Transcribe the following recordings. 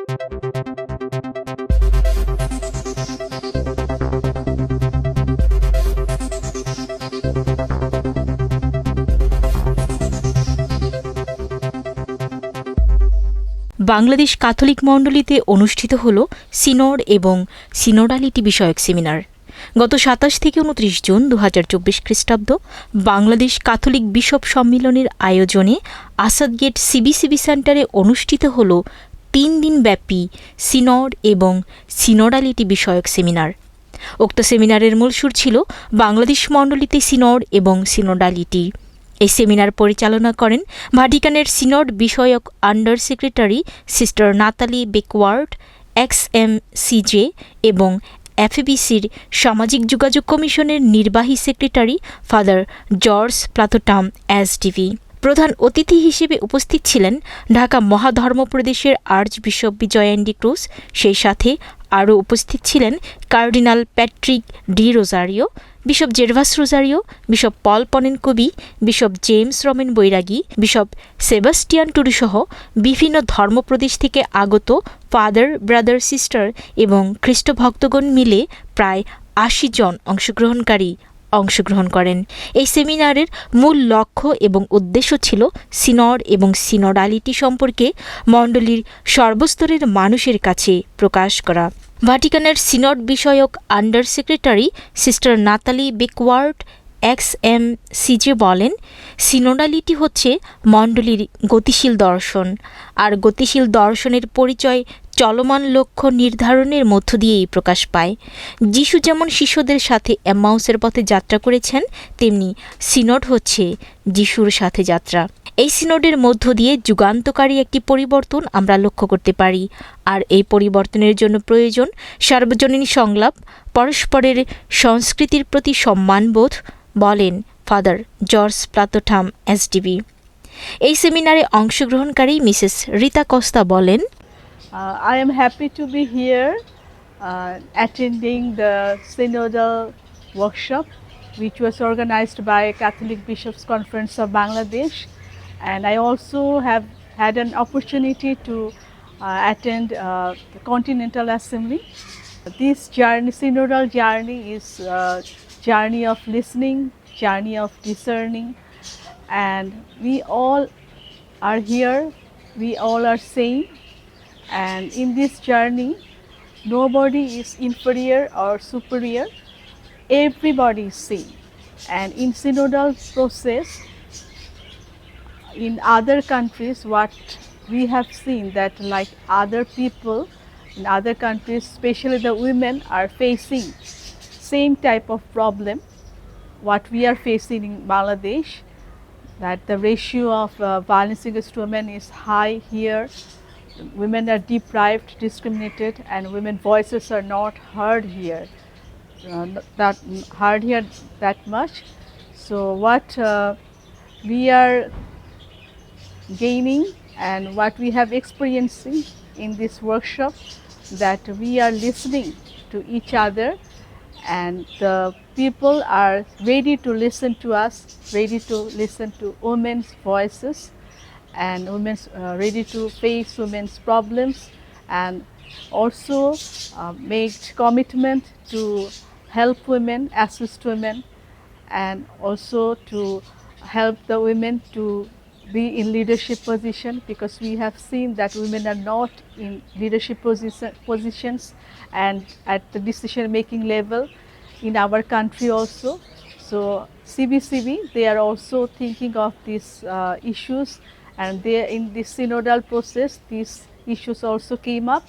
Bangladesh Catholic মণ্ডলীতে অনুষ্ঠিত হল সিনোড এবং সিনোডালিটি বিষয়ক সেমিনার। গত সাতাশ থেকে উনত্রিশ জুন দু হাজার চব্বিশ খ্রিস্টাব্দ বাংলাদেশ ক্যাথলিক বিশপ সম্মেলনের আয়োজনে আসাদ গেট সিবিসিবি সেন্টারে অনুষ্ঠিত হল তিন দিনব্যাপী সিনড এবং সিনোডালিটি বিষয়ক সেমিনার। উক্ত সেমিনারের মূল সুর ছিল বাংলাদেশ মণ্ডলীতে সিনড এবং সিনোডালিটি। এই সেমিনার পরিচালনা করেন ভাটিকানের সিনড বিষয়ক under secretary sister Natalie Becquart, X M CJ এবং এফএবিসির সামাজিক যোগাযোগ কমিশনের নির্বাহী secretary father George Plathottam SDB প্রধান অতিথি হিসেবে উপস্থিত ছিলেন ঢাকা মহাধর্মপ্রদেশের আর্চ বিশপ বিজয়ান্ডি ক্রুজ। সেই সাথে আরও উপস্থিত ছিলেন cardinal Patrick D Rozario, bishop Gervas Rozario, bishop Paul Ponen Kubi, bishop James Romen Boiragi, bishop Sebastian টুডুসহ বিভিন্ন ধর্মপ্রদেশ থেকে আগত ফাদার, ব্রাদার, সিস্টার এবং খ্রিস্ট ভক্তগণ মিলে প্রায় আশি জন অংশগ্রহণকারী অংশগ্রহণ করেন। এই সেমিনারের মূল লক্ষ্য এবং উদ্দেশ্য ছিল সিনর এবং সিনডালিটি সম্পর্কে মণ্ডলীর সর্বস্তরের মানুষের কাছে প্রকাশ করা। ভাটিকানের সিনড বিষয়ক under secretary sister Natalie Becquart, X M CJ বলেন, সিনোডালিটি হচ্ছে মণ্ডলীর গতিশীল দর্শন, আর গতিশীল দর্শনের পরিচয় চলমান লক্ষ্য নির্ধারণের মধ্য দিয়েই প্রকাশ পায়। যিশু যেমন শিশুদের সাথে অ্যামাউসের পথে যাত্রা করেছেন, তেমনি সিনড হচ্ছে যিশুর সাথে যাত্রা। এই সিনোডের মধ্য দিয়ে যুগান্তকারী একটি পরিবর্তন আমরা লক্ষ্য করতে পারি। আর এই পরিবর্তনের জন্য প্রয়োজন সার্বজনীন সংলাপ, পরস্পরের সংস্কৃতির প্রতি সম্মানবোধ, বলেন ফাদার জর্জ প্লাতোঠাম এসডিবি এই সেমিনারে অংশগ্রহণকারী মিসেস রীতা কস্তা বলেন I am happy to be here uh, attending the synodal workshop which was organized by Catholic Bishops Conference of Bangladesh. And I also have had an opportunity to uh, attend uh, the Continental Assembly. This journey, synodal journey is a journey of listening, journey of discerning. And we all are here, we all are same and in this journey nobody is inferior or superior. Everybody is same. And in synodal process in other countries what we have seen that like other people in other countries especially the women are facing same type of problem. What we are facing in bangladesh that the ratio of uh, violence against women is high here women are deprived, discriminated, and women voices are not heard here. Uh, that heard here that much. So what uh, we are gaining and what we have experiencing in this workshop that we are listening to each other and the people are ready to listen to us ready to listen to women's voices and women's uh, ready to face women's problems and also uh, made commitment to help women, assist women, and also to help the women to be in leadership position because we have seen that women are not in leadership position, positions and at the decision making level in our country also. So CBCB, they are also thinking of these uh, issues and they in this synodal process these issues also came up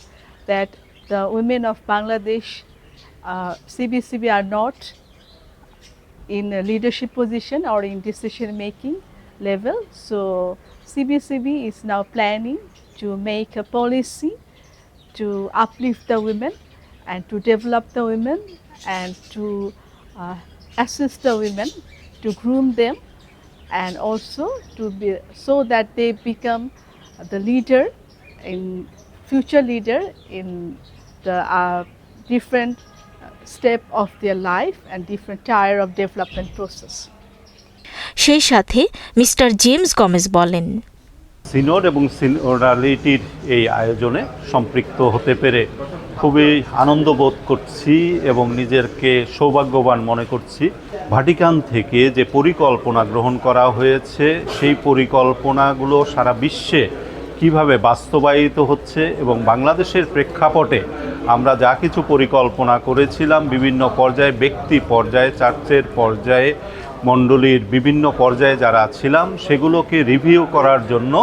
that the women of Bangladesh uh, CBCB are not in a leadership position or in decision making level. So CBCB is now planning to make a policy to uplift the women and to develop the women and to uh, assist the women to groom them and also to be so that they become the leader in future leader in the uh, different step of their life and different tier of development process. সেই সাথে mister James Gomes বলেন সিনোড এবং সিনোডালিটির এই আয়োজনে সম্পৃক্ত হতে পেরে খুবই আনন্দ বোধ করছি এবং নিজেরকে সৌভাগ্যবান মনে করছি। ভাটিকান থেকে যে পরিকল্পনা গ্রহণ করা হয়েছে, সেই পরিকল্পনাগুলো সারা বিশ্বে কীভাবে বাস্তবায়িত হচ্ছে এবং বাংলাদেশের প্রেক্ষাপটে আমরা যা কিছু পরিকল্পনা করেছিলাম, বিভিন্ন পর্যায়ে, ব্যক্তি পর্যায়ে, চার্চের পর্যায়ে মণ্ডলীর বিভিন্ন পর্যায়ে যারা ছিলাম, সেগুলোকে রিভিউ করার জন্য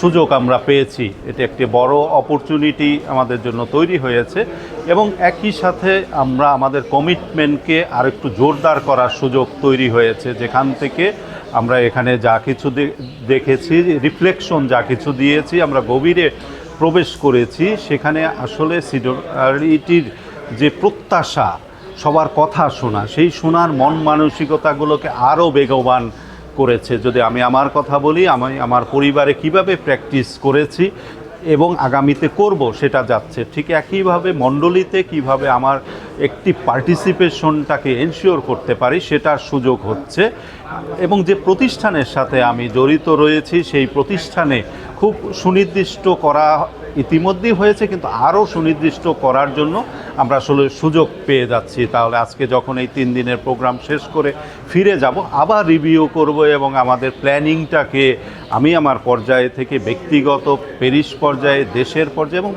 সুযোগ আমরা পেয়েছি। এটি একটি বড় অপরচুনিটি আমাদের জন্য তৈরি হয়েছে এবং একই সাথে আমরা আমাদের কমিটমেন্টকে আর একটু জোরদার করার সুযোগ তৈরি হয়েছে। যেখান থেকে আমরা এখানে যা কিছু দেখেছি রিফ্লেকশন যা কিছু দিয়েছি, আমরা গভীরে প্রবেশ করেছি। সেখানে আসলে সিডোরিটির যে প্রত্যাশা সবার কথা শোনা, সেই শোনার মন মানসিকতাগুলোকে আরও বেগবান করেছে। যদি আমি আমার কথা বলি, আমি আমার পরিবারে কীভাবে প্র্যাকটিস করেছি এবং আগামীতে করব সেটা যাচ্ছে। ঠিক একইভাবে মণ্ডলীতে কীভাবে আমার একটি পার্টিসিপেশনটাকে এনশিওর করতে পারি, সেটার সুযোগ হচ্ছে। এবং যে প্রতিষ্ঠানের সাথে আমি জড়িত রয়েছি, সেই প্রতিষ্ঠানে খুব সুনির্দিষ্ট করা ইতিমধ্যেই হয়েছে, কিন্তু আরও সুনির্দিষ্ট করার জন্য আমরা আসলে সুযোগ পেয়ে যাচ্ছি। তাহলে আজকে যখন এই তিন দিনের প্রোগ্রাম শেষ করে ফিরে যাব, আবার রিভিউ করব এবং আমাদের প্ল্যানিংটাকে আমি আমার পর্যায়ে থেকে ব্যক্তিগত পেরিস পর্যায়ে, দেশের পর্যায়ে এবং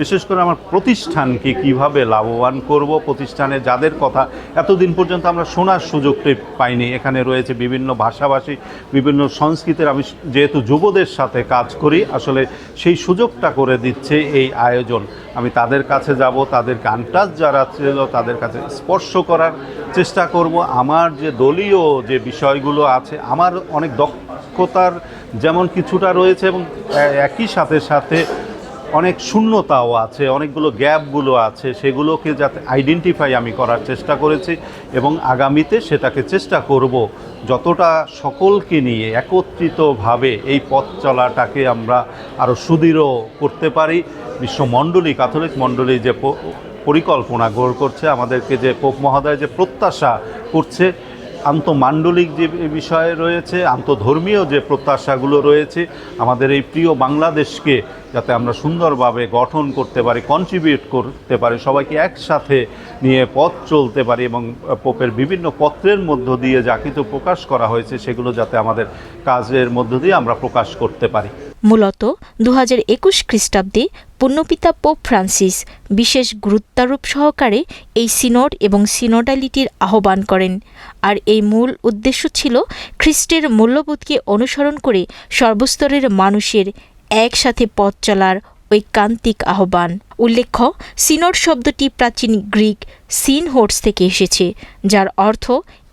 বিশেষ করে আমার প্রতিষ্ঠানকে কীভাবে লাভবান করব প্রতিষ্ঠানে যাদের কথা এতদিন পর্যন্ত আমরা শোনার সুযোগটি পাইনি। এখানে রয়েছে বিভিন্ন ভাষাভাষী, বিভিন্ন সংস্কৃতির। আমি যেহেতু যুবদের সাথে কাজ করি, আসলে সেই সুযোগটা করে দিচ্ছে এই আয়োজন। আমি তাদের কাছে যাব, তাদের গানটাজ যারা ছিল, তাদের কাছে স্পর্শ করার চেষ্টা করব। আমার যে দলীয় যে বিষয়গুলো আছে, আমার অনেক দক্ষতার যেমন কিছুটা রয়েছে এবং একই সাথে সাথে অনেক শূন্যতাও আছে, অনেকগুলো গ্যাপগুলো আছে, সেগুলোকে যাতে আইডেন্টিফাই আমি করার চেষ্টা করেছি এবং আগামীতে সেটাকে চেষ্টা করব যতটা সকলকে নিয়ে একত্রিতভাবে এই পথ চলাটাকে আমরা আরও সুদৃঢ় করতে পারি। বিশ্বমণ্ডলী ক্যাথলিক মণ্ডলী যে পরিকল্পনা গড় করছে, আমাদেরকে যে পোপ মহোদয় যে প্রত্যাশা করছে আন্তমাণ্ডলিক যে বিষয় রয়েছে, আন্তধর্মীয় যে প্রত্যাশাগুলো রয়েছে, আমাদের এই প্রিয় বাংলাদেশকে যাতে আমরা সুন্দরভাবে গঠন করতে পারি কন্ট্রিবিউট করতে পারি, সবাইকে একসাথে নিয়ে পথ চলতে পারি এবং পোপের বিভিন্ন পত্রের মধ্য দিয়ে যা কিছু প্রকাশ করা হয়েছে, সেগুলো যাতে আমাদের কাজের মধ্য দিয়ে আমরা প্রকাশ করতে পারি। মূলত দু হাজার একুশ খ্রিস্টাব্দে পুণ্যপিতা পোপ ফ্রান্সিস বিশেষ গুরুত্বারোপ সহকারে এই সিনড এবং সিনোডালিটির আহ্বান করেন। আর এই মূল উদ্দেশ্য ছিল খ্রিস্টের মূল্যবোধকে অনুসরণ করে সর্বস্তরের মানুষের একসাথে পথ চলার ঐকান্তিক আহ্বান। উল্লেখ্য, সিনড শব্দটি প্রাচীন গ্রিক সিন হোর্স থেকে এসেছে, যার অর্থ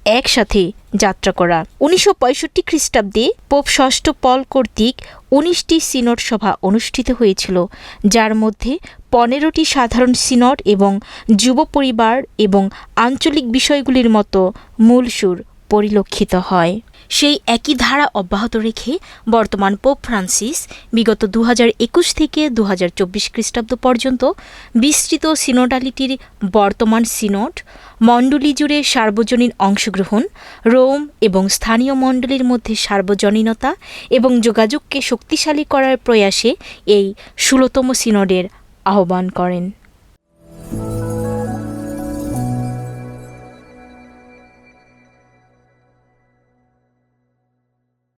একসাথে যাত্রা করা। উনিশশো পঁয়ষট্টি খ্রিস্টাব্দে পোপ ষষ্ঠ পল কর্তৃক উনিশটি সিনট সভা অনুষ্ঠিত হয়েছিল, যার মধ্যে পনেরোটি সাধারণ সিনট এবং যুব পরিবার এবং আঞ্চলিক বিষয়গুলির মতো মূল সুর পরিলক্ষিত হয়। সেই একই ধারা অব্যাহত রেখে বর্তমান পোপ ফ্রান্সিস বিগত দু থেকে দু চব্বিশ খ্রিস্টাব্দ পর্যন্ত বিস্তৃত সিনোডালিটির বর্তমান সিনড, মণ্ডলী জুড়ে সার্বজনীন অংশগ্রহণ, রোম এবং স্থানীয় মণ্ডলীর মধ্যে সার্বজনীনতা এবং যোগাযোগকে শক্তিশালী করার প্রয়াসে এই ষোলতম সিনডের আহ্বান করেন।